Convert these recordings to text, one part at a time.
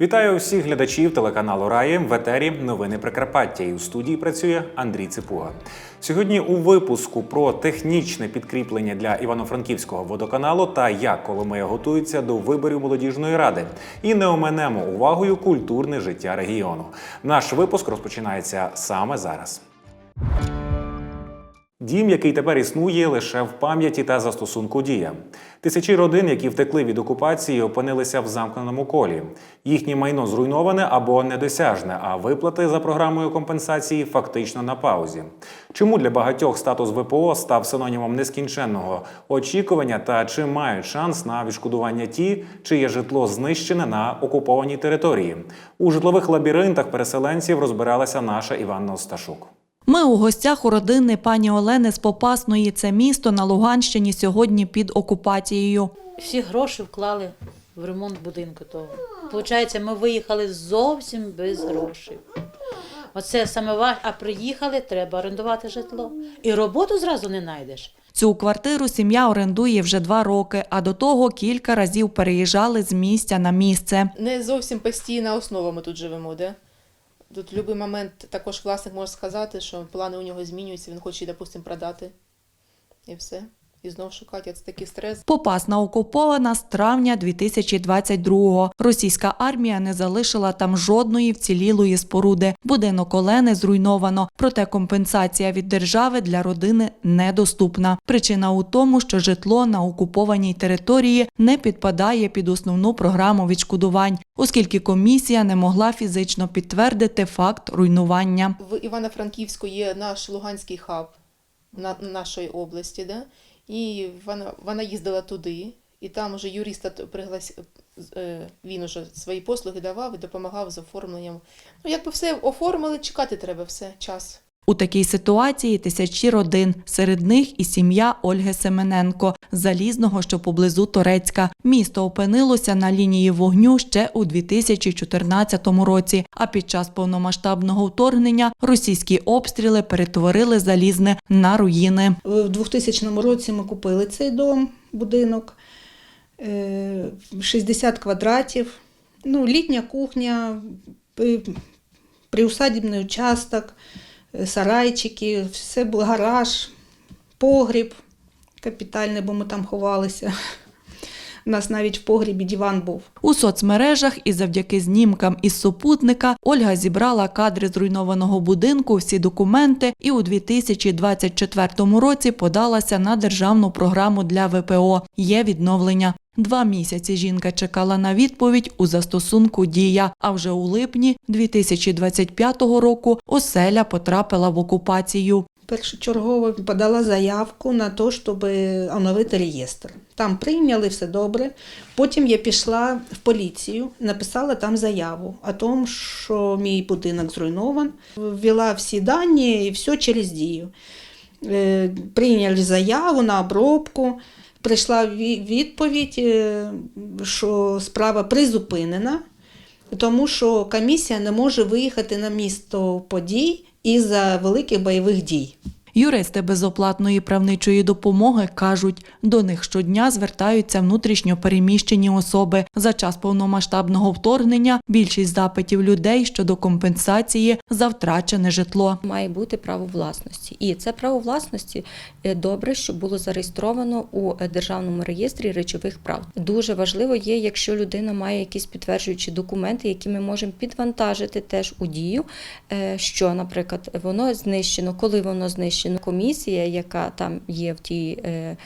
Вітаю всіх глядачів телеканалу Раї в етері Новини Прикарпаття. І у студії працює Андрій Ципуга. Сьогодні у випуску про технічне підкріплення для Івано-Франківського водоканалу та як Коломия готується до виборів молодіжної ради. І не оминемо увагою культурне життя регіону. Наш випуск розпочинається саме зараз. Дім, який тепер існує лише в пам'яті та застосунку дія. Тисячі родин, які втекли від окупації, опинилися в замкненому колі. Їхнє майно зруйноване або недосяжне, а виплати за програмою компенсації фактично на паузі. Чому для багатьох статус ВПО став синонімом нескінченного очікування та чи мають шанс на відшкодування ті, чиє житло знищене на окупованій території? У житлових лабіринтах переселенців розбиралася наша Іванна Осташук. Ми у гостях у родини пані Олени з Попасної. Це місто на Луганщині сьогодні під окупацією. Всі гроші вклали в ремонт будинку того. Получається, ми виїхали зовсім без грошей. Оце саме важко. А приїхали, треба орендувати житло. І роботу зразу не знайдеш. Цю квартиру сім'я орендує вже два роки, а до того кілька разів переїжджали з місця на місце. не зовсім постійна основа ми тут живемо, де? Тут будь-який момент також власник може сказати, що плани у нього змінюються, він хоче, допустимо, продати. І все. І знов шукати. Це такий стрес. Попасна окупована з травня 2022-го. Російська армія не залишила там жодної вцілілої споруди. Будинок Олени зруйновано, проте компенсація від держави для родини недоступна. Причина у тому, що житло на окупованій території не підпадає під основну програму відшкодувань, оскільки комісія не могла фізично підтвердити факт руйнування. В Івано-Франківську є наш Луганський хаб на нашої області, да? І вона, вона їздила туди, і там вже юриста приглас... е, він уже свої послуги давав і допомагав з оформленням. Ну, якби все оформили, чекати треба все, час. У такій ситуації тисячі родин, серед них і сім'я Ольги Семененко, залізного, що поблизу Торецька. Місто опинилося на лінії вогню ще у 2014 році. А під час повномасштабного вторгнення російські обстріли перетворили залізне на руїни. В 2000 році ми купили цей дом, будинок, е, 60 квадратів, ну, літня кухня, приусадібний участок, е, сарайчики, все було гараж, погріб капітальний, бо ми там ховалися. У нас навіть в погрібі диван був. У соцмережах і завдяки знімкам із супутника Ольга зібрала кадри зруйнованого будинку, всі документи і у 2024 році подалася на державну програму для ВПО. Є відновлення. Два місяці жінка чекала на відповідь у застосунку Дія. А вже у липні 2025 року оселя потрапила в окупацію. Першочергово подала заявку на те, щоб оновити реєстр. Там прийняли все добре. Потім я пішла в поліцію, написала там заяву о тому, що мій будинок зруйнован. Ввела всі дані і все через дію. Е, Прийняли заяву на обробку. Прийшла відповідь, е, що справа призупинена, тому що комісія не може виїхати на місто подій із-за великих бойових дій. Юристи безоплатної правничої допомоги кажуть, до них щодня звертаються внутрішньо переміщені особи. За час повномасштабного вторгнення більшість запитів людей щодо компенсації за втрачене житло. має бути право власності. І це право власності е, добре, щоб було зареєстровано у е, державному реєстрі речових прав. Дуже важливо є, якщо людина має якісь підтверджуючі документи, які ми можемо підвантажити теж у дію, е, що, наприклад, воно знищено, коли воно знищено. Комісія, яка там є в тій е,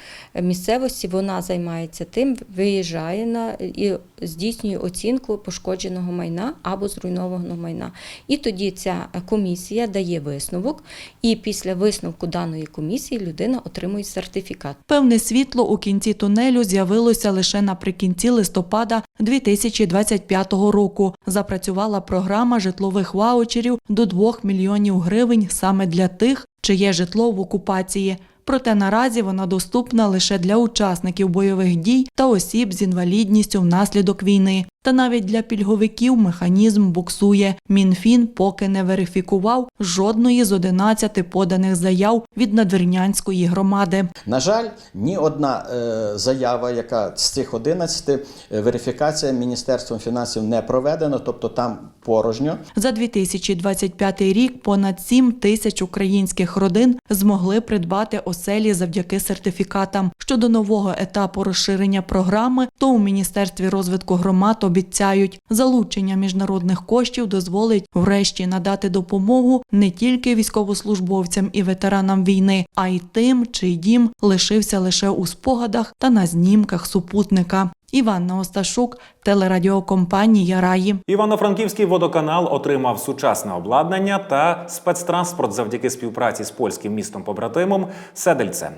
місцевості, вона займається тим, виїжджає на і здійснює оцінку пошкодженого майна або зруйнованого майна. І тоді ця комісія дає висновок, і після висновку даної комісії людина отримує сертифікат. Певне світло у кінці тунелю з'явилося лише наприкінці листопада 2025 року. Запрацювала програма житлових ваучерів до 2 мільйонів гривень саме для тих, чиє житло в окупації. Проте наразі вона доступна лише для учасників бойових дій та осіб з інвалідністю внаслідок війни. Та навіть для пільговиків механізм буксує. Мінфін поки не верифікував жодної з 11 поданих заяв від надвірнянської громади. На жаль, ні одна е, заява, яка з цих 11, е, верифікація Міністерством фінансів не проведена, тобто там порожньо. За 2025 рік понад 7 тисяч українських родин змогли придбати оселі завдяки сертифікатам. Щодо нового етапу розширення програми, то у Міністерстві розвитку громад обіцяють, залучення міжнародних коштів дозволить врешті надати допомогу не тільки військовослужбовцям і ветеранам війни, а й тим, чий дім лишився лише у спогадах та на знімках супутника. Іванна Осташук, телерадіокомпанія Раї. Івано-Франківський водоканал отримав сучасне обладнання та спецтранспорт завдяки співпраці з польським містом побратимом Седельце.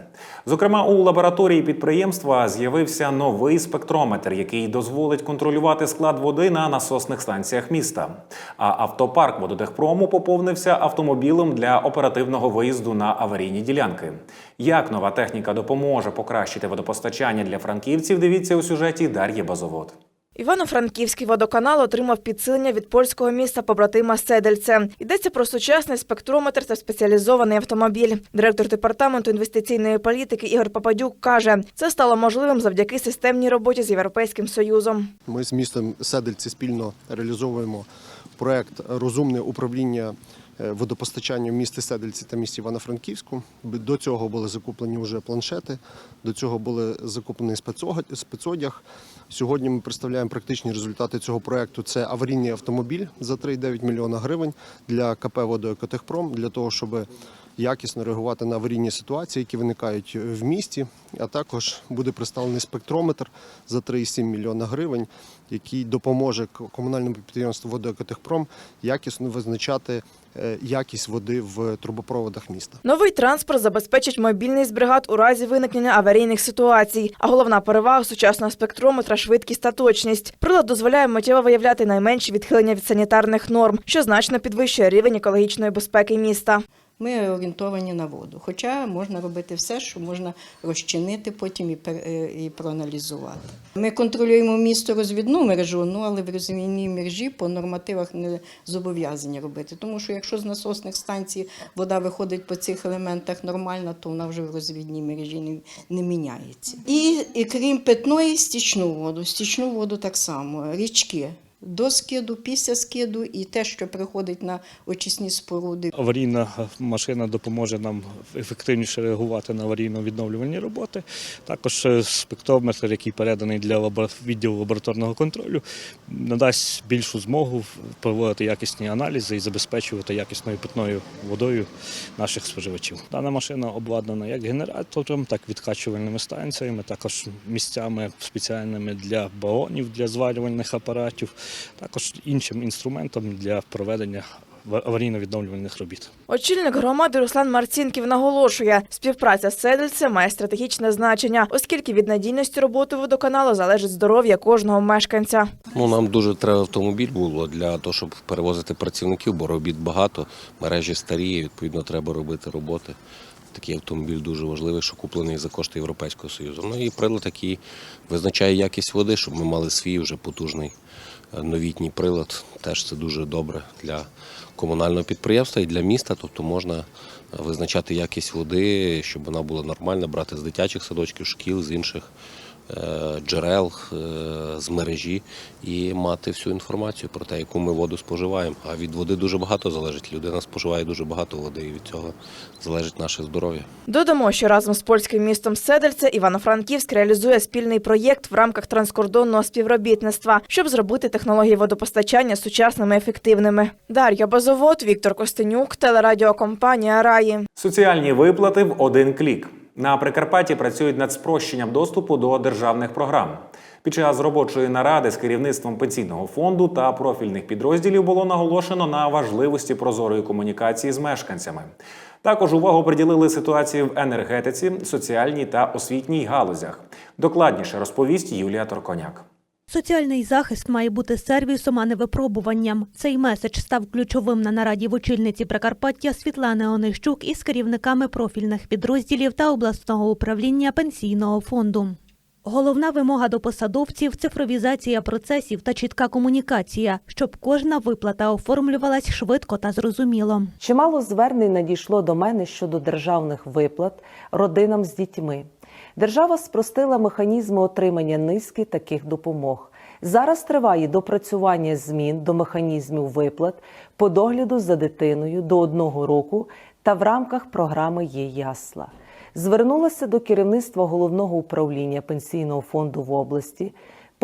Зокрема, у лабораторії підприємства з'явився новий спектрометр, який дозволить контролювати склад води на насосних станціях міста. А автопарк водотехпрому поповнився автомобілем для оперативного виїзду на аварійні ділянки. Як нова техніка допоможе покращити водопостачання для франківців? Дивіться у сюжеті Дар'ї Базовод. Івано-Франківський водоканал отримав підсилення від польського міста побратима Седельце. Йдеться про сучасний спектрометр та спеціалізований автомобіль. Директор департаменту інвестиційної політики Ігор Пападюк каже, це стало можливим завдяки системній роботі з Європейським Союзом. Ми з містом Седельці спільно реалізовуємо проект розумне управління е, водопостачанням в місті Седельці та місті Івано-Франківську. До цього були закуплені вже планшети, до цього були закуплені спецодяг. Сьогодні ми представляємо практичні результати цього проекту. Це аварійний автомобіль за 3,9 мільйона гривень для КП «Водоекотехпром» для того, щоб якісно реагувати на аварійні ситуації, які виникають в місті. А також буде представлений спектрометр за 3,7 мільйона гривень, який допоможе комунальному підприємству «Водоекотехпром» якісно визначати якість води в трубопроводах міста. Новий транспорт забезпечить мобільність бригад у разі виникнення аварійних ситуацій. А головна перевага сучасного спектрометра швидкість та точність. Прилад дозволяє миттєво виявляти найменші відхилення від санітарних норм, що значно підвищує рівень екологічної безпеки міста. Ми орієнтовані на воду. Хоча можна робити все, що можна розчинити потім і, е, і проаналізувати. Ми контролюємо місто розвідну мережу, ну але в розвідній мережі по нормативах не зобов'язані робити. Тому що якщо з насосних станцій вода виходить по цих елементах нормально, то вона вже в розвідній мережі не, не міняється. І, і крім питної, стічну воду. Стічну воду так само, річки. До скиду, після скиду і те, що приходить на очисні споруди. Аварійна машина допоможе нам ефективніше реагувати на аварійно-відновлювальні роботи. Також е, спектрометр, який переданий для відділу лабораторного контролю, надасть більшу змогу проводити якісні аналізи і забезпечувати якісною питною водою наших споживачів. Дана машина обладнана як генератором, так і відкачувальними станціями, також місцями спеціальними для балонів, для зварювальних апаратів, також іншим інструментом для проведення аварійно-відновлювальних робіт. Очільник громади Руслан Марцінків наголошує, співпраця з Седельцем має стратегічне значення, оскільки від надійності роботи водоканалу залежить здоров'я кожного мешканця. Ну, нам дуже треба автомобіль було для того, щоб перевозити працівників, бо робіт багато, мережі старі, відповідно, треба робити роботи. Такий автомобіль дуже важливий, що куплений за кошти Європейського Союзу. Ну і прилад, який визначає якість води, щоб ми мали свій вже потужний новітній прилад. Теж це дуже добре для комунального підприємства і для міста. Тобто можна е, визначати якість води, щоб вона була нормальна, брати з дитячих садочків, шкіл, з інших е, джерел, е, з мережі і мати всю інформацію про те, яку ми воду споживаємо. А від води дуже багато залежить. Людина споживає дуже багато води, і від цього залежить наше здоров'я. Додамо, що разом з польським містом Седельце Івано-Франківськ реалізує спільний проєкт в рамках транскордонного співробітництва, щоб зробити технології водопостачання сучасними ефективними. Дар'я Базовод, Віктор Костенюк, телерадіокомпанія Раї. Соціальні виплати в один клік. На Прикарпатті працюють над спрощенням доступу до державних програм. Під час робочої наради з керівництвом пенсійного фонду та профільних підрозділів було наголошено на важливості прозорої комунікації з мешканцями. Також увагу приділили ситуації в енергетиці, соціальній та освітній галузях. Докладніше розповість Юлія Торконяк. Соціальний захист має бути сервісом, а не випробуванням. Цей меседж став ключовим на нараді в очільниці Прикарпаття Світлани Онищук із керівниками профільних підрозділів та обласного управління пенсійного фонду. Головна вимога до посадовців цифровізація процесів та чітка комунікація, щоб кожна виплата оформлювалась швидко та зрозуміло. Чимало звернень надійшло до мене щодо державних виплат родинам з дітьми. Держава спростила механізми отримання низки таких допомог. Зараз триває допрацювання змін до механізмів виплат по догляду за дитиною до одного року та в рамках програми «Є ясла». Звернулася до керівництва головного управління пенсійного фонду в області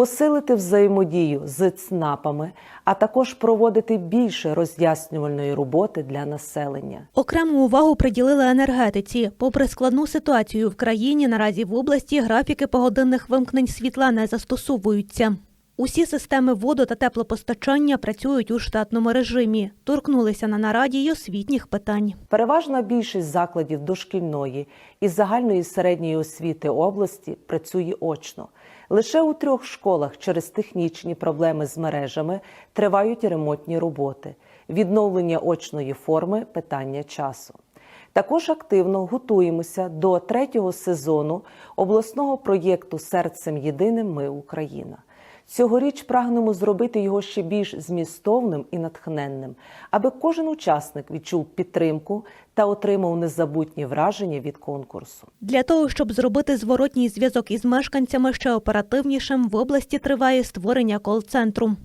посилити взаємодію з ЦНАПами, а також проводити більше роз'яснювальної роботи для населення. Окрему увагу приділили енергетиці. Попри складну ситуацію в країні, наразі в області графіки погодинних вимкнень світла не застосовуються. Усі системи воду та теплопостачання працюють у штатному режимі. Торкнулися на нараді й освітніх питань. Переважна більшість закладів дошкільної і загальної середньої освіти області працює очно. Лише у трьох школах через технічні проблеми з мережами тривають ремонтні роботи. Відновлення очної форми питання часу. Також активно готуємося до третього сезону обласного проєкту Серцем єдиним Ми Україна. Цьогоріч прагнемо зробити його ще більш змістовним і натхненним, аби кожен учасник відчув підтримку та отримав незабутні враження від конкурсу. Для того, щоб зробити зворотній зв'язок із мешканцями ще оперативнішим, в області триває створення кол-центру.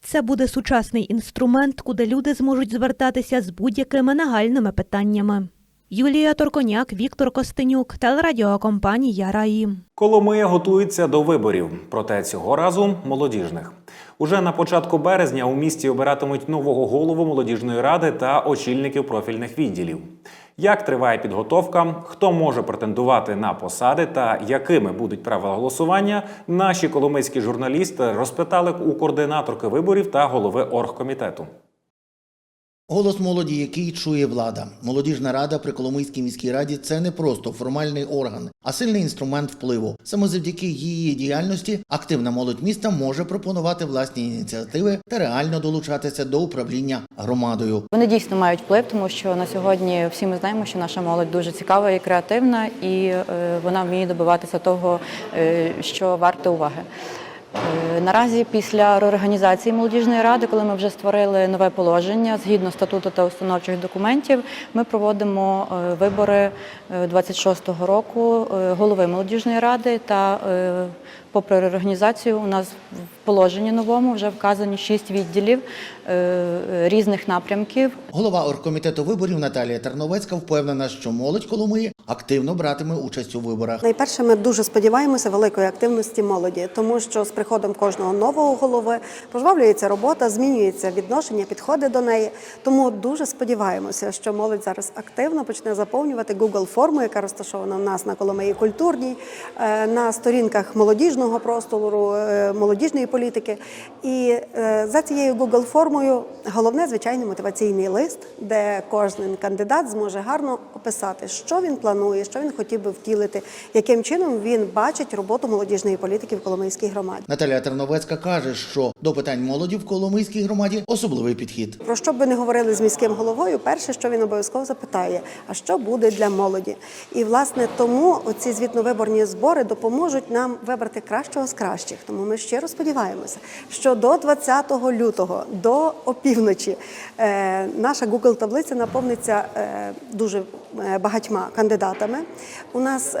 Це буде сучасний інструмент, куди люди зможуть звертатися з будь-якими нагальними питаннями. Юлія Торконяк, Віктор Костенюк, телерадіокомпанія Раї. Коломия готується до виборів, проте цього разу молодіжних. Уже на початку березня у місті обиратимуть нового голову молодіжної ради та очільників профільних відділів. Як триває підготовка, хто може претендувати на посади та якими будуть правила голосування, наші коломийські журналісти розпитали у координаторки виборів та голови оргкомітету. Голос молоді, який чує влада. Молодіжна рада при Коломийській міській раді це не просто формальний орган, а сильний інструмент впливу. Саме завдяки її діяльності активна молодь міста може пропонувати власні ініціативи та реально долучатися до управління громадою. Вони дійсно мають вплив, тому що на сьогодні всі ми знаємо, що наша молодь дуже цікава і креативна, і е, вона вміє добиватися того, е, що варте уваги. Е, Наразі після реорганізації молодіжної ради, коли ми вже створили нове положення згідно статуту та установчих документів, ми проводимо е, вибори е, 26-го року е, голови молодіжної ради та попри реорганізацію у нас в положенні новому вже вказані шість відділів е, різних напрямків. Голова оргкомітету виборів Наталія Терновецька впевнена, що молодь Коломиї активно братиме участь у виборах. Найперше, ми дуже сподіваємося великої активності молоді, тому що з приходом кожного нового голови пожвавлюється робота, змінюється відношення, підходи до неї. Тому дуже сподіваємося, що молодь зараз активно почне заповнювати Google форму, яка розташована в нас на Коломиї культурній, е, на сторінках молодіжного простору, е, молодіжної політики. І е, за цією Google формою головне звичайно мотиваційний лист, де кожен кандидат зможе гарно описати, що він планує, що він хотів би втілити, яким чином він бачить роботу молодіжної політики в Коломийській громаді. Наталія Терновецька каже, що до питань молоді в Коломийській громаді особливий підхід. Про що б ви не говорили з міським головою, перше, що він обов'язково запитає, а що буде для молоді? І власне тому оці звітно-виборні збори допоможуть нам вибрати кращого з кращих. Тому ми щиро сподіваємося, що до 20 лютого, до опівночі, е, наша Google таблиця наповниться е, дуже е, багатьма кандидатами. У нас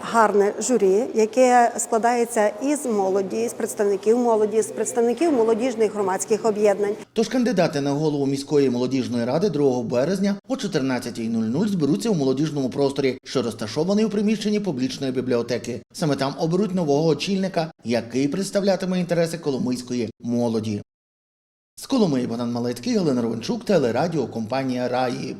гарне журі, яке складається із молоді, з представників молоді, з представників молодіжних громадських об'єднань. Тож кандидати на голову міської молодіжної ради 2 березня о 14.00 зберуться у молодіжному просторі, що розташований у приміщенні публічної бібліотеки. Саме там оберуть нового очільника, який представлятиме інтереси коломийської молоді. З Коломиї Богдан Малецький, Галина Ровенчук, телерадіо компанія Раї.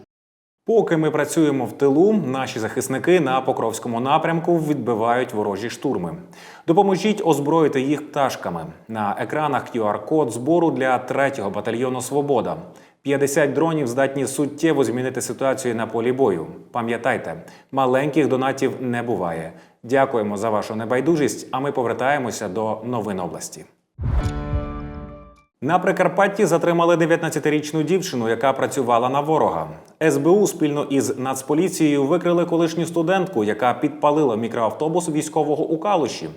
Поки ми працюємо в тилу, наші захисники на Покровському напрямку відбивають ворожі штурми. Допоможіть озброїти їх пташками. На екранах QR-код збору для 3-го батальйону Свобода. 50 дронів здатні суттєво змінити ситуацію на полі бою. Пам'ятайте, маленьких донатів не буває. Дякуємо за вашу небайдужість. А ми повертаємося до новин області. На Прикарпатті затримали 19-річну дівчину, яка працювала на ворога. СБУ спільно із Нацполіцією викрили колишню студентку, яка підпалила мікроавтобус військового у Калуші.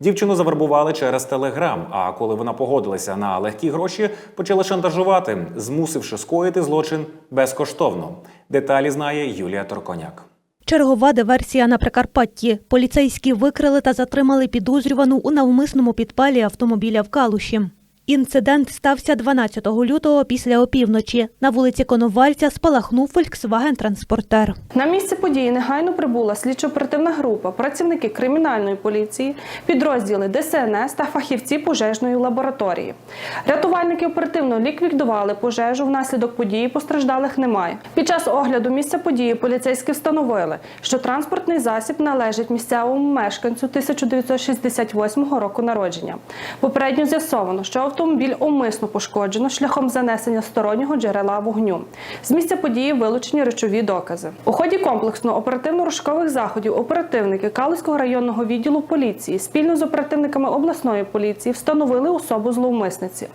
Дівчину завербували через телеграм. А коли вона погодилася на легкі гроші, почали шантажувати, змусивши скоїти злочин безкоштовно. Деталі знає Юлія Торконяк. Чергова диверсія на Прикарпатті. Поліцейські викрили та затримали підозрювану у навмисному підпалі автомобіля в Калуші. Інцидент стався 12 лютого після опівночі. На вулиці Коновальця спалахнув Volkswagen-транспортер. На місце події негайно прибула слідчо-оперативна група, працівники кримінальної поліції, підрозділи ДСНС та фахівці пожежної лабораторії. Рятувальники оперативно ліквідували пожежу. Внаслідок події постраждалих немає. Під час огляду місця події поліцейські встановили, що транспортний засіб належить місцевому мешканцю 1968 року народження. Попередньо з'ясовано, що автомобіль умисно пошкоджено шляхом занесення стороннього джерела вогню. З місця події вилучені речові докази. У ході комплексно оперативно-розшукових заходів оперативники Калицького районного відділу поліції спільно з оперативниками обласної поліції встановили особу зловмисниці.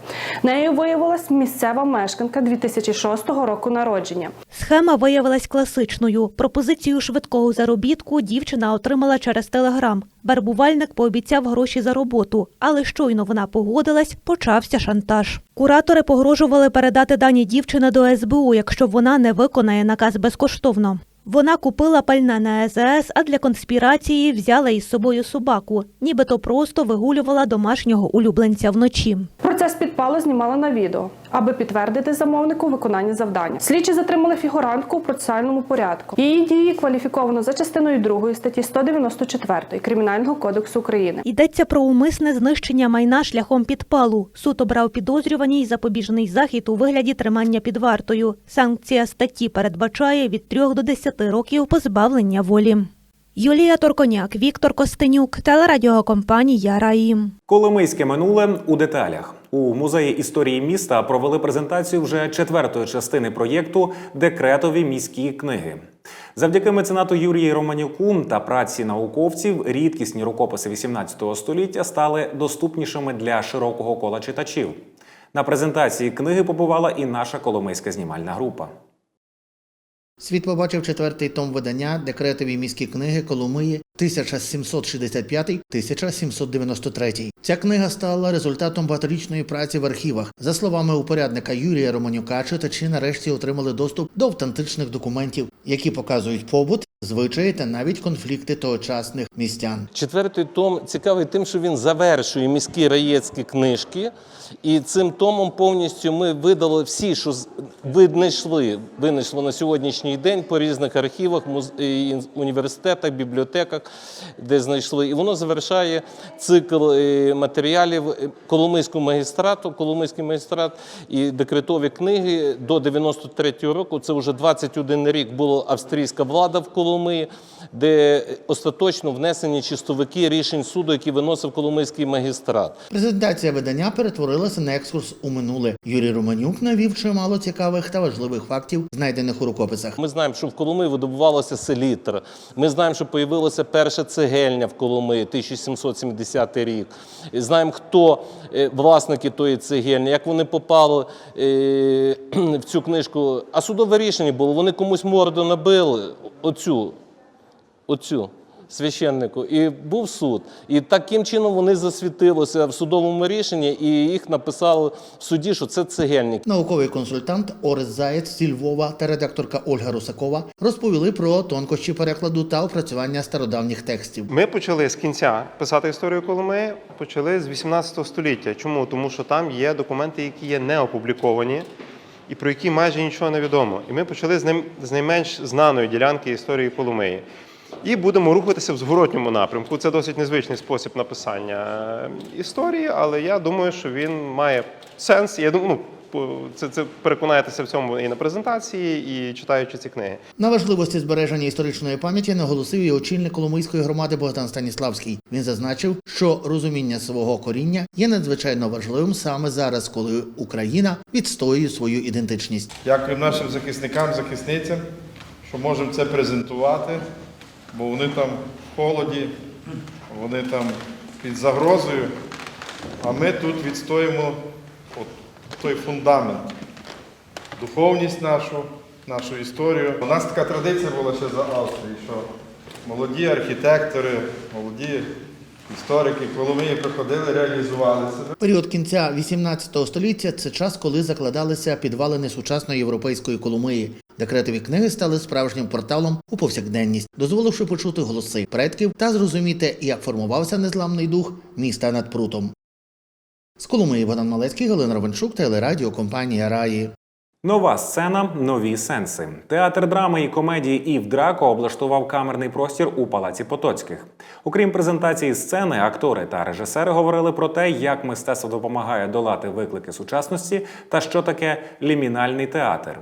Нею виявилась місцева мешканка 2006 року народження. Схема виявилась класичною. Пропозицію швидкого заробітку дівчина отримала через телеграм. Вербувальник пообіцяв гроші за роботу, але щойно вона погодилась, почався шантаж. Куратори погрожували передати дані дівчини до СБУ, якщо вона не виконає наказ безкоштовно. Вона купила пальне на ЕЗС, а для конспірації взяла із собою собаку, нібито просто вигулювала домашнього улюбленця вночі. Процес підпалу знімали на відео, аби підтвердити замовнику виконання завдання. Слідчі затримали фігурантку у процесуальному порядку. Її дії кваліфіковано за частиною 2 статті 194 Кримінального кодексу України. Йдеться про умисне знищення майна шляхом підпалу. Суд обрав підозрюваній запобіжний захід у вигляді тримання під вартою. Санкція статті передбачає від 3 до 10 років позбавлення волі. Юлія Торконяк, Віктор Костенюк, телерадіокомпанія Раїм. Коломийське минуле у деталях. У музеї історії міста провели презентацію вже четвертої частини проєкту Декретові міські книги. Завдяки меценату Юрії Романюку та праці науковців рідкісні рукописи XVIII століття стали доступнішими для широкого кола читачів. На презентації книги побувала і наша коломийська знімальна група. Світ побачив четвертий том видання декретові міські книги Коломиї 1765-1793. Ця книга стала результатом багаторічної праці в архівах. За словами упорядника Юрія Романюка, читачі нарешті отримали доступ до автентичних документів, які показують побут, звичаї та навіть конфлікти тогочасних містян. Четвертий том цікавий тим, що він завершує міські раєцькі книжки, і цим томом повністю ми видали всі, що винайшли, винайшло на сьогоднішній день по різних архівах, університетах, бібліотеках, де знайшли. І воно завершає цикл е, матеріалів е, Коломийського магістрату, Коломийський магістрат і декретові книги до 93-го року. Це вже 21 рік була австрійська влада в Коломиї, де остаточно внесені чистовики рішень суду, які виносив Коломийський магістрат. Презентація видання перетворилася на екскурс у минуле. Юрій Романюк навів чимало цікавих та важливих фактів, знайдених у рукописах. Ми знаємо, що в Коломиї видобувалося селітр. Ми знаємо, що появилася перша цегельня в Коломиї 1770 рік. Знаємо, хто е, власники тої цегельні, як вони попали е, в цю книжку. А судове рішення було, вони комусь морду набили, оцю, оцю. Священнику, і був суд, і таким чином вони засвітилися в судовому рішенні, і їх написали в суді, що це цегельник. Науковий консультант Орес Заєць зі Львова та редакторка Ольга Русакова розповіли про тонкощі перекладу та опрацювання стародавніх текстів. Ми почали з кінця писати історію Коломиї, почали з 18 століття. Чому? Тому що там є документи, які є не опубліковані і про які майже нічого не відомо. І ми почали з ним з найменш знаної ділянки історії Коломиї. І будемо рухатися в зворотньому напрямку. Це досить незвичний спосіб написання е, історії, але я думаю, що він має сенс. Я думаю, ну, це, це переконаєтеся в цьому і на презентації, і читаючи ці книги. На важливості збереження історичної пам'яті наголосив і очільник Коломийської громади Богдан Станіславський. Він зазначив, що розуміння свого коріння є надзвичайно важливим саме зараз, коли Україна відстоює свою ідентичність. Дякую нашим захисникам, захисницям, що можемо це презентувати, бо вони там в холоді, вони там під загрозою, а ми тут відстоїмо от той фундамент, духовність нашу, нашу історію. У нас така традиція була ще за Австрії, що молоді архітектори, молоді історики Коломиї приходили, реалізували себе. Період кінця 18 століття це час, коли закладалися підвалини сучасної європейської Коломиї. Декретові книги стали справжнім порталом у повсякденність, дозволивши почути голоси предків та зрозуміти, як формувався незламний дух міста над прутом. З Коломиї Богдан Малецький, Галина Ровенчук, телерадіо компанія Раї. Нова сцена, нові сенси. Театр драми і комедії Ів Драко облаштував камерний простір у палаці Потоцьких. Окрім презентації сцени, актори та режисери говорили про те, як мистецтво допомагає долати виклики сучасності та що таке лімінальний театр.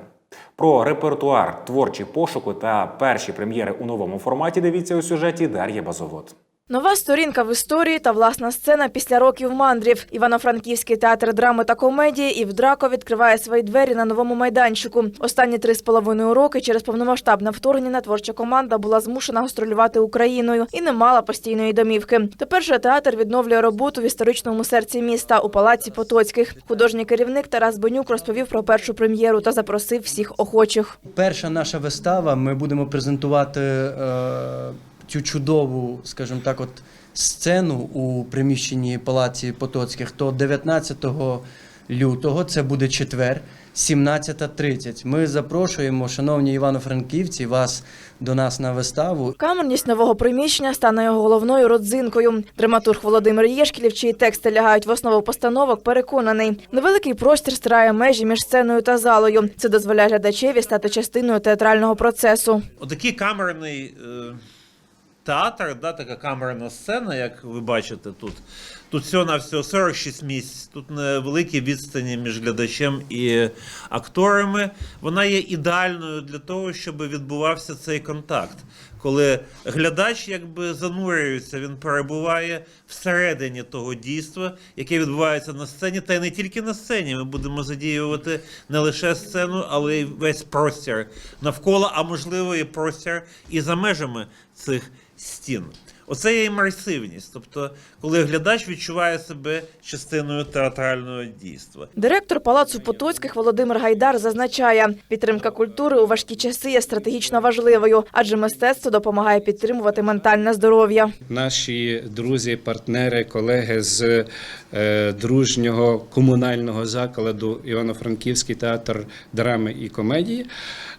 Про репертуар, творчі пошуки та перші прем'єри у новому форматі дивіться у сюжеті Дар'я Базовод. Нова сторінка в історії та власна сцена після років мандрів. Івано-Франківський театр драми та комедії і в Драко відкриває свої двері на новому майданчику. Останні три з половиною роки через повномасштабне вторгнення творча команда була змушена гастролювати Україною і не мала постійної домівки. Тепер же театр відновлює роботу в історичному серці міста у палаці Потоцьких. Художній керівник Тарас Бенюк розповів про першу прем'єру та запросив всіх охочих. Перша наша вистава. Ми будемо презентувати е, цю чудову, скажімо так, от сцену у приміщенні палаці Потоцьких. То 19 лютого, це буде четвер, 17.30. Ми запрошуємо, шановні івано-франківці, вас до нас на виставу. Камерність нового приміщення стане його головною родзинкою. Драматург Володимир Єшкілів, чиї тексти лягають в основу постановок, переконаний. Невеликий простір стирає межі між сценою та залою. Це дозволяє глядачеві стати частиною театрального процесу. Отакий камерний е, театр, да, така камерна сцена, як ви бачите тут. Тут всього на всього 46 місць, тут невеликі відстані між глядачем і акторами. Вона є ідеальною для того, щоб відбувався цей контакт. Коли глядач якби занурюється, він перебуває всередині того дійства, яке відбувається на сцені, та й не тільки на сцені. Ми будемо задіювати не лише сцену, але й весь простір навколо, а можливо, і простір і за межами цих стін. Оце є імерсивність, тобто, коли глядач відчуває себе частиною театрального дійства. Директор палацу Потоцьких Володимир Гайдар зазначає, підтримка культури у важкі часи є стратегічно важливою, адже мистецтво допомагає підтримувати ментальне здоров'я. Наші друзі, партнери, колеги з е, дружнього комунального закладу Івано-Франківський театр драми і комедії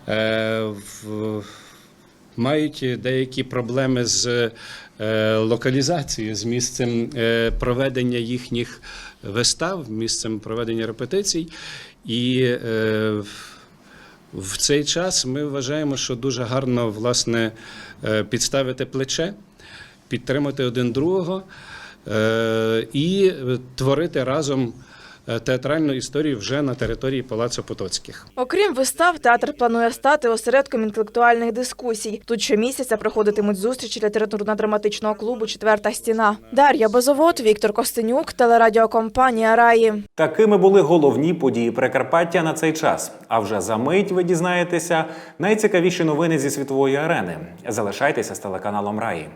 е, в, мають деякі проблеми з е, локалізацією, з місцем е, проведення їхніх вистав, місцем проведення репетицій. І е, в цей час ми вважаємо, що дуже гарно власне е, підставити плече, підтримати один другого е, і творити разом е, театральну історію вже на території Палацу Потоцьких. Окрім вистав, театр планує стати осередком інтелектуальних дискусій. Тут щомісяця проходитимуть зустрічі літературно-драматичного клубу Четверта стіна. Дар'я Бозовод, Віктор Костенюк, телерадіокомпанія Раї. Такими були головні події Прикарпаття на цей час. А вже за мить ви дізнаєтеся найцікавіші новини зі світової арени. Залишайтеся з телеканалом Раї.